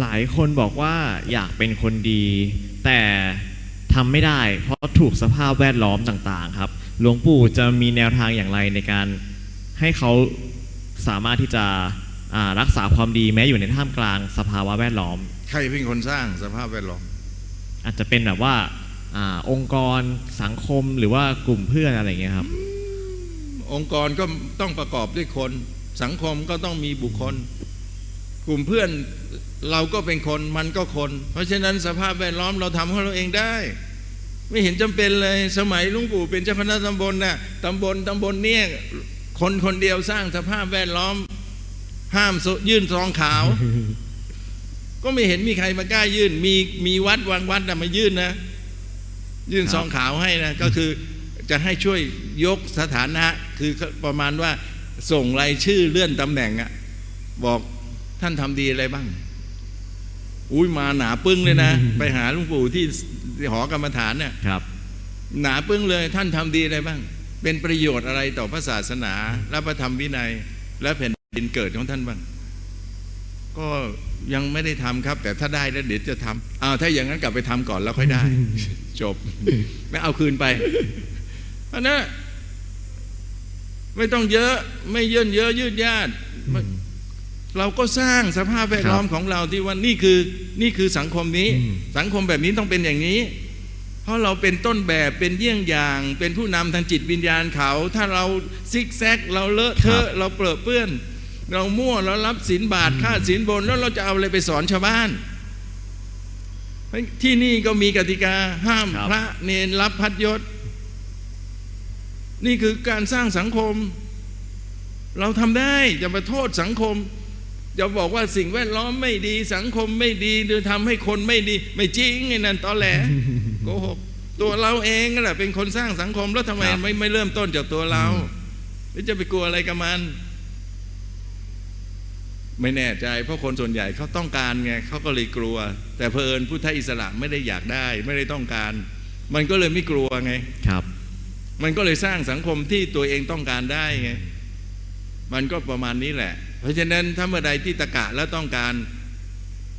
หลายคนบอกว่าอยากเป็นคนดี แต่ทำไม่ได้ เพราะถูกสภาพแวดล้อมต่างๆ ครับ หลวงปู่จะมีแนวทางอย่างไรในการให้เขาสามารถที่จะอ่ารักษาความดีแม้อยู่ในท่ามกลางสภาวะแวดล้อม ใครเป็นคนสร้างสภาพแวดล้อม อาจจะเป็นแบบว่าอาองค์กรสังคมหรือว่ากลุ่มเพื่อนอะไรอย่างเงี้ยครับ องค์กรก็ต้องประกอบด้วยคน สังคมก็ต้องมีบุคคล กลุ่มเพื่อนเราก็เป็นคนมันก็คน เพราะฉะนั้นสภาพแวดล้อมเราทำของเราเองได้ ไม่เห็นจำเป็นเลยสมัยลุงปู่เป็นเจ้าคณะตำบลน่ะตำบลตำบลเนี่ยคนคนเดียวสร้างสภาพแวดล้อม ห้ามยื่นซองขาว ก็ไม่เห็นมีใครมากล้ายื่น มีมีวัดวางวัดน่ะมายื่นนะ ยื่นซองขาวให้นะก็คือจะให้ช่วยยกสถานะ คือประมาณว่าส่งรายชื่อเลื่อนตำแหน่งอะบอก ท่านทำดีอะไรบ้าง อุ้ยมาหนาปึ้งเลยนะ ไปหาหลุงปู่ที่หอกรรมฐานเนี่ยครับ หนาปึ้งเลย ท่านทำดีอะไรบ้าง เป็นประโยชน์อะไรต่อพระศาสนาและพระธรรมวินัย และแผ่นดินเกิดของท่านบ้าง ก็ยังไม่ได้ทำครับ แต่ถ้าได้แล้วเดี๋ยวจะทำอ้าวถ้าอย่างนั้นกลับไปทำก่อนแล้วค่อยได้ จบ ไม่เอาคืนไปเพราะนั้นไม่ต้องเยอะไม่เยินเยอะยืดยาดไม่ เราก็สร้างสภาพแวดล้อมของเราที่ว่านี่คือนี่คือสังคมนี้อืมสังคมแบบนี้ต้องเป็นอย่างนี้ เพราะเราเป็นต้นแบบเป็นเยี่ยงอย่าง เป็นผู้นำทางจิตวิญญาณเขา ถ้าเราซิกแซก เราเลอะเทอะเราเปรอะเปื้อน เรามั่วเรารับศีลบาทค่าศีลบนแล้วเราจะเอาอะไรไปสอนชาวบ้านเพราะที่นี่ก็มีกติกาห้ามครับพระเนนรับพัดยศ นี่คือการสร้างสังคม เราทำได้จะมาโทษสังคม จะบอกว่าสิ่งแวดล้อมไม่ดีสังคมไม่ดีหรือทำให้คนไม่ดี ไม่จริงไอ้นั่นตอแหลโกหกตัวเราเองนั่นแหละเป็นคนสร้างสังคมแล้วทำไมครับไม่ไม่เริ่มต้นจากตัวเราแล้วจะไปกลัวอะไรกับมัน ไม่แน่ใจ เพราะคนส่วนใหญ่เขาต้องการไงเขาก็เลยกลัว แต่เพอเอิญพุทธอิสระไม่ได้อยากได้ ไม่ได้ต้องการ มันก็เลยไม่กลัวไงครับ มันก็เลยสร้างสังคมที่ตัวเองต้องการได้ไงมันก็ประมาณนี้แหละ เพราะฉะนั้นถ้าเมื่อใดที่ตะกะแล้วต้องการ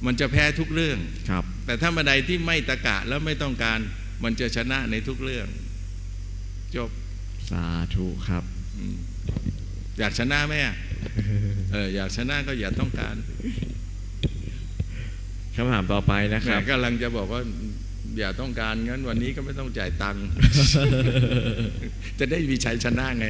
มันจะแพ้ทุกเรื่องครับ แต่ถ้าเมื่อใดที่ไม่ตะกะแล้วไม่ต้องการ มันจะชนะในทุกเรื่อง จบสาธุครับอืมอยากชนะไหมอะเอออยากชนะก็อย่าต้องการคำถามต่อไปนะคแหม่รับกำลังจะบอกว่าอย่าต้องการงั้นวันนี้ก็ไม่ต้องจ่ายตังค์จะได้มีชัยชนะไง